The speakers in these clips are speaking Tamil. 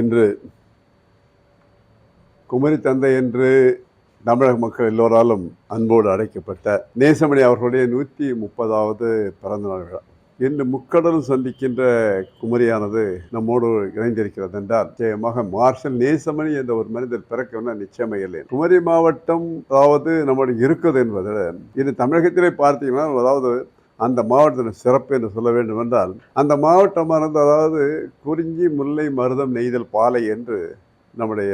இன்று குமரி தந்தை என்று தமிழக மக்கள் எல்லோராலும் அன்போடு அழைக்கப்பட்ட நேசமணி அவர்களுடைய நூற்றி முப்பதாவது பிறந்த நாள் விழா. இன்று முக்கடலும் சந்திக்கின்ற குமரியானது நம்மோடு இணைந்திருக்கிறது என்றால் நிச்சயமாக மார்ஷல் நேசமணி என்ற ஒரு மனிதர் பிறக்கணும்னா நிச்சயமே இல்லை. குமரி மாவட்டம் அதாவது நம்முடைய இருக்குது என்பதில் இது தமிழகத்திலே பார்த்தீங்கன்னா அதாவது அந்த மாவட்டத்தின் சிறப்பு என்று சொல்ல வேண்டும் என்றால் அந்த மாவட்டமானது அதாவது குறிஞ்சி முல்லை மருதம் நெய்தல் பாலை என்று நம்முடைய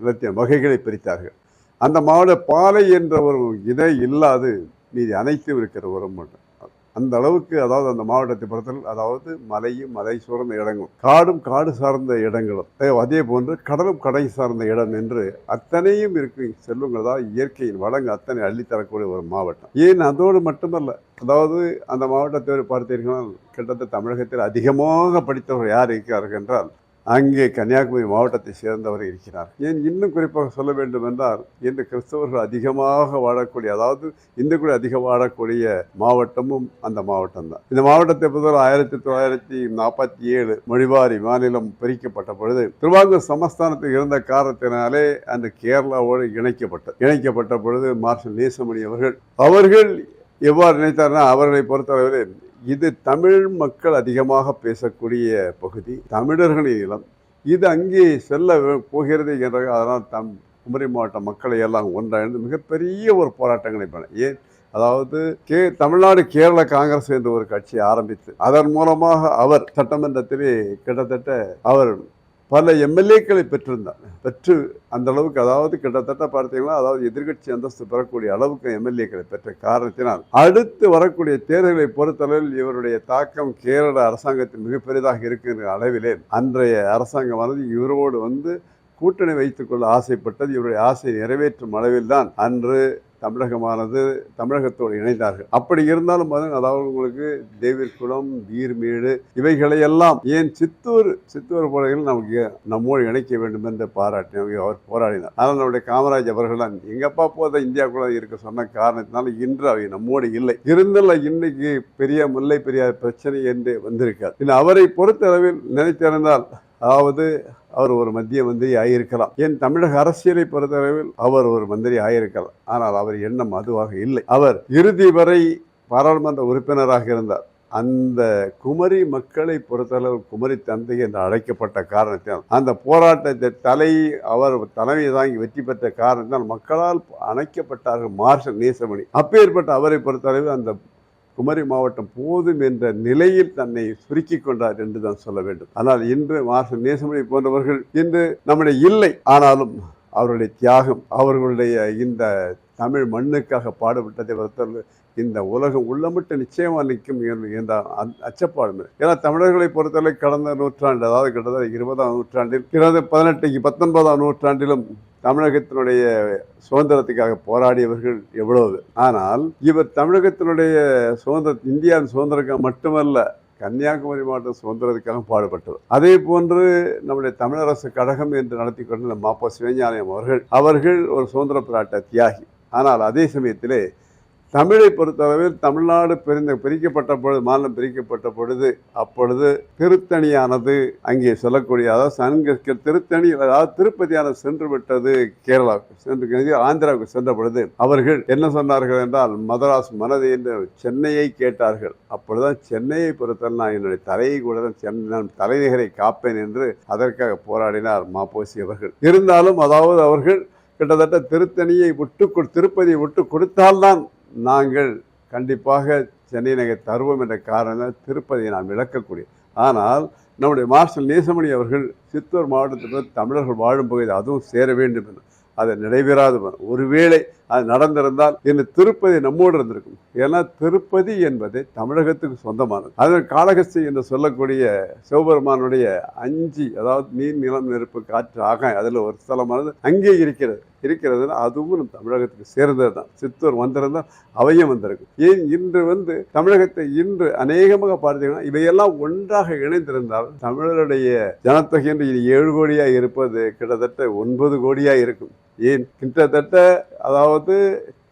இலத்திய வகைகளை பிரித்தார்கள். அந்த மாவட்ட பாலை என்ற ஒரு இதை இல்லாது மீதி அனைத்தும் இருக்கிற ஒரு மாவட்டம். அந்த அளவுக்கு அதாவது அந்த மாவட்டத்தை பொறுத்தவரை அதாவது மலையும் மலை சூழ்ந்த இடங்களும் காடும் காடு சார்ந்த இடங்களும் அதே- அதே போன்று கடலும் கடை சார்ந்த இடம் என்று அத்தனையும் இருக்கு செல்வங்கள் தான் இயற்கையின் வளங்கள் அத்தனை அள்ளித்தரக்கூடிய ஒரு மாவட்டம். ஏன் அதோடு மட்டுமல்ல அதாவது அந்த மாவட்டத்தை பார்த்தீர்கள் கிட்டத்தட்ட தமிழகத்தில் அதிகமாக படித்தவர் யார் இருக்கிறார்கள் என்றால் அங்கே கன்னியாகுமரி மாவட்டத்தை சேர்ந்தவர் இருக்கிறார். ஏன் இன்னும் குறிப்பாக சொல்ல வேண்டும் என்றால் இன்று கிறிஸ்தவர்கள் அதிகமாக வாழக்கூடிய அதாவது இந்துக்கள் அதிகம் வாழக்கூடிய மாவட்டமும் அந்த மாவட்டம் தான் இந்த மாவட்டத்தை பொறுத்தவரை ஆயிரத்தி தொள்ளாயிரத்தி நாற்பத்தி ஏழு மொழிவாரி மாநிலம் பிரிக்கப்பட்ட பொழுது திருவாங்கூர் சமஸ்தானத்தில் இருந்த காரணத்தினாலே அந்த கேரளாவோடு இணைக்கப்பட்டது இணைக்கப்பட்ட பொழுது மார்ஷல் நேசமணி அவர்கள் அவர்கள் எவ்வாறு நினைத்தார்னா அவர்களை பொறுத்தளவில் இது தமிழ் மக்கள் அதிகமாக பேசக்கூடிய பகுதி. தமிழர்களின் இளம். இது அங்கே செல்ல போகிறது என்ற அதனால் தம் குமரி மாவட்ட மக்களை எல்லாம் ஒன்றிணைந்து மிகப்பெரிய ஒரு போராட்டங்களை பண்ண. ஏன்? அதாவது கே தமிழ்நாடு கேரள காங்கிரஸ் என்ற ஒரு கட்சியை ஆரம்பித்து அதன் மூலமாக அவர் சட்டமன்றத்திலே கிட்டத்தட்ட அவர் பல எம்எல்ஏக்களை பெற்றிருந்தார் பெற்று அந்த அளவுக்கு அதாவது கிட்டத்தட்ட பார்த்தீங்கன்னா அதாவது எதிர்க்கட்சி அந்தஸ்து பெறக்கூடிய அளவுக்கு எம்எல்ஏக்களை பெற்ற காரணத்தினால் அடுத்து வரக்கூடிய தேர்தலை பொறுத்தளவில் இவருடைய தாக்கம் கேரள அரசாங்கத்தில் மிகப்பெரிதாக இருக்கின்ற அளவிலே அன்றைய அரசாங்கமானது இவரோடு வந்து கூட்டணி வைத்துக்கொள்ள ஆசைப்பட்டது. இவருடைய ஆசையை நிறைவேற்றும் அளவில்தான் அன்று தமிழகமானது தமிழகத்தோடு இணைந்தார்கள். அப்படி இருந்தாலும் பாருங்க, அதாவது உங்களுக்கு தேவிர்குளம் வீர்மேடு இவைகளை எல்லாம் ஏன் சித்தூர் சித்தூர் போலைகள் நமக்கு நம்மோடு இணைக்க வேண்டும் என்று பாராட்டி அவர் போராடினார். ஆனால் நம்முடைய காமராஜ் அவர்கள் தான் எங்கப்பா போத கூட இருக்க சொன்ன காரணத்தினால இன்று அவை நம்மோடு இல்லை. இருந்தாலும் இன்னைக்கு பெரிய முல்லை பெரியார் பிரச்சனை என்று வந்திருக்கார். இன்னும் அவரை பொறுத்தளவில் நினைத்திருந்தால் அதாவது அவர் ஒரு மத்திய மந்திரி ஆகியிருக்கலாம் என் தமிழக அரசியலை பொறுத்தளவில் அவர் ஒரு மந்திரி ஆகியிருக்கலாம் ஆனால் அவர் எண்ணம் அதுவாக இல்லை. அவர் இறுதி வரை பாராளுமன்ற உறுப்பினராக இருந்தார். அந்த குமரி மக்களை பொறுத்தளவு குமரி தந்தை என்று அழைக்கப்பட்ட காரணத்தினால் அந்த போராட்டத்தை தலை அவர் தலைமை தாங்கி வெற்றி பெற்ற காரணத்தினால் மக்களால் அணைக்கப்பட்டார்கள் மார்ஷல் நேசமணி. அப்பேற்பட்ட அவரை பொறுத்தளவு அந்த குமரி மாவட்டம் போதும் என்ற நிலையில் தன்னை சுருக்கிக் கொண்டார் என்று தான் சொல்ல வேண்டும். ஆனால் இன்று மார்ஷல் நேசமணி போன்றவர்கள் இன்று நம்முடைய இல்லை. ஆனாலும் அவருடைய தியாகம் அவர்களுடைய இந்த தமிழ் மண்ணுக்காக பாடுபட்டதை ஒருத்தர் இந்த உலகம் உள்ளமிட்டு நிச்சயமாக நிற்கும் என்ற- அச்சப்பாடுமே. ஏன்னா தமிழர்களை பொறுத்தவரை கடந்த நூற்றாண்டு அதாவது கிட்டத்தட்ட இருபதாம் நூற்றாண்டில் கிட்டத்தட்ட பதினெட்டு பத்தொன்பதாம் நூற்றாண்டிலும் தமிழகத்தினுடைய சுதந்திரத்துக்காக போராடியவர்கள் எவ்வளவு? ஆனால் இவர் தமிழகத்தினுடைய சுதந்திர இந்தியாவின் சுதந்திரக்காக மட்டுமல்ல கன்னியாகுமரி மாவட்டம் சுதந்திரத்துக்காக பாடுபட்டவர். அதே போன்று நம்முடைய தமிழரசு கழகம் என்று நடத்தி கொண்ட மாப்பா சிவஞானம் அவர்கள் அவர்கள் ஒரு சுதந்திர போராட்ட தியாகி. ஆனால் அதே சமயத்திலே தமிழை பொறுத்தளவில் தமிழ்நாடு பிரிந்த பிரிக்கப்பட்ட பொழுது மாநிலம் பிரிக்கப்பட்ட பொழுது அப்பொழுது திருத்தணியானது அங்கே சொல்லக்கூடிய அதாவது சங்க திருத்தணி அதாவது திருப்பதியானது சென்று விட்டது கேரளாவுக்கு சென்று ஆந்திராவுக்கு சென்ற பொழுது அவர்கள் என்ன சொன்னார்கள் என்றால் மதராஸ் மனது என்று சென்னையை கேட்டார்கள். அப்பொழுதுதான் சென்னையை பொறுத்தவரை நான் என்னுடைய தலையை கூட தான் சென்னை நான் தலைநகரை காப்பேன் என்று அதற்காக போராடினார் மாப்போசி அவர்கள். இருந்தாலும் அதாவது அவர்கள் கிட்டத்தட்ட திருத்தணியை விட்டு கொடு- திருப்பதியை விட்டு கொடுத்தால்தான் நாங்கள் கண்டிப்பாக சென்னை நகர் தருவோம் என்ற காரணம் திருப்பதியை நாம் விளக்கக்கூடிய ஆனால் நம்முடைய மார்ஷல் நேசமணி அவர்கள் சித்தூர் மாவட்டத்தில் தமிழர்கள் வாழும் பகுதி அதுவும் சேர வேண்டும் என்று. அது நிறைவேறாது ஒருவேளை அது நடந்திருந்தால் இந்த திருப்பதி நம்மோடு இருந்திருக்கும். ஏன்னா திருப்பதி என்பது தமிழகத்துக்கு சொந்தமானது. அதன் காளகஸ்தி என்று சொல்லக்கூடிய சிவபெருமானுடைய அஞ்சு அதாவது நீர் நிலம் நெருப்பு காற்று ஆகாயம் அதில் ஒரு ஸ்தலமானது அங்கே இருக்கிறது. இருக்கிறதுனா அதுவும் நம் தமிழகத்துக்கு சேர்ந்தது தான். சித்தூர் வந்திருந்தால் அவையும் வந்திருக்கும் ஏன் இன்று வந்து தமிழகத்தை இன்று அநேகமாக பார்த்தீங்கன்னா இவையெல்லாம் ஒன்றாக இணைந்திருந்தால் தமிழருடைய ஜனத்தொகை என்று ஏழு கோடியாக இருப்பது கிட்டத்தட்ட ஒன்பது கோடியாக இருக்கும். ஏன்? கிட்டத்தட்ட அதாவது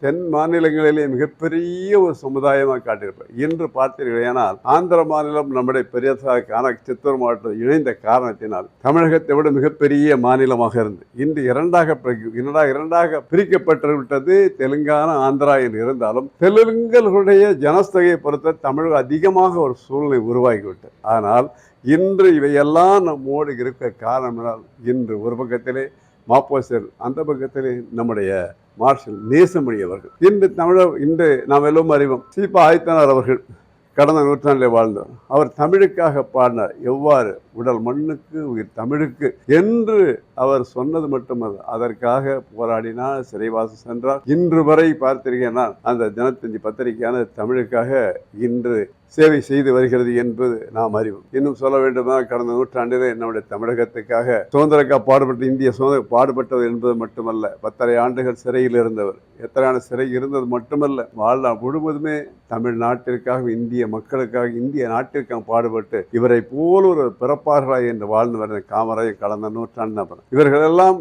தென் மாநிலங்களிலே மிகப்பெரிய ஒரு சமுதாயமாக காட்டியிருப்பார். இன்று பார்த்தீர்களேனால் ஆந்திர மாநிலம் நம்முடைய பெரியதாக காண சித்தூர் மாவட்டம் இணைந்த காரணத்தினால் தமிழகத்தை விட மிகப்பெரிய மாநிலமாக இருந்து இன்று இரண்டாக இரண்டாக இரண்டாக பிரிக்கப்பட்டு விட்டது தெலுங்கானா ஆந்திரா என்று இருந்தாலும் தெலுங்கர்களுடைய ஜனத்தொகையை பொறுத்த தமிழ் அதிகமாக ஒரு சூழ்நிலை உருவாகிவிட்டது. ஆனால் இன்று இவையெல்லாம் நம்மோடு இருக்க காரணம் என்றால் இன்று ஒரு பக்கத்திலே மாப்போசர் அந்த பக்கத்திலே நம்முடைய மார்ஷல் நேசமணி அவர்கள். இன்று தமிழர் இன்று நாம் எல்லோரும் அறிவோம். சீபா ஆதித்தனார் அவர்கள் கடந்த நூற்றாண்டில் வாழ்ந்தவர் அவர் தமிழுக்காக பாடினார். எவ்வாறு உடல் மண்ணுக்கு உயிர் தமிழுக்கு என்று அவர் சொன்னது மட்டுமல்ல. அதற்காக போராடினார் சிறைவாசம் சென்றார். இன்று வரை பார்த்திருக்கேன் நான் அந்த தினத்தஞ்சு பத்திரிகையான தமிழுக்காக இன்று சேவை செய்து வருகிறது என்பது நாம் அறிவோம். இன்னும் சொல்ல வேண்டுமானால் கடந்த நூற்றாண்டிலே நம்முடைய தமிழகத்துக்காக சுதந்திரக்கா பாடுபட்டு இந்திய சுதந்திர பாடுபட்டது என்பது மட்டுமல்ல. பத்தரை ஆண்டுகள் சிறையில் இருந்தவர். எத்தனை சிறை இருந்தது மட்டுமல்ல. வாழ்நாள் முழுவதுமே தமிழ்நாட்டிற்காக இந்திய மக்களுக்காக இந்திய நாட்டிற்காக பாடுபட்டு இவரை போல் ஒரு பிறப்பார்களாய் என்று வாழ்ந்து வர காமராய் கடந்த நூற்றாண்டு நபர். இவர்களெல்லாம்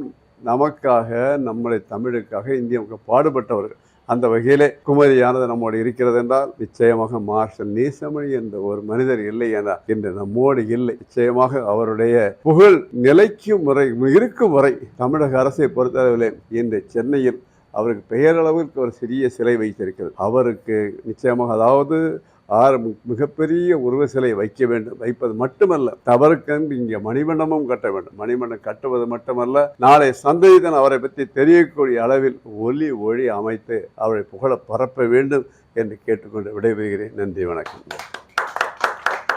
நமக்காக நம்முடைய தமிழுக்காக இந்திய பாடுபட்டவர்கள். அந்த வகையிலே குமரியானது நம்மோடு இருக்கிறது என்றால் நிச்சயமாக மார்ஷல் நீசமணி என்ற ஒரு மனிதர் இல்லை என்றால் இன்று நம்மோடு இல்லை. நிச்சயமாக அவருடைய புகழ் நிலைக்கும் முறை இருக்கும் வரை தமிழக அரசை பொறுத்தளவிலே இன்று சென்னையில் அவருக்கு பெயரளவிற்கு ஒரு சிறிய சிலை வைத்திருக்கிறது. அவருக்கு நிச்சயமாக அதாவது ஆறு மிகப்பெரிய உருவ சிலை வைக்க வேண்டும். வைப்பது மட்டுமல்ல தவறுக்கென்று இங்கே மணிமண்டபமும் கட்ட வேண்டும். மணிமண்டபம் கட்டுவது மட்டுமல்ல நாளை சந்தேகிதன் அவரை பற்றி தெரியக்கூடிய அளவில் ஒலி ஒளி அமைத்து அவரை புகழ பரப்ப வேண்டும் என்று கேட்டுக்கொண்டு விடைபெறுகிறேன். நன்றி வணக்கம்.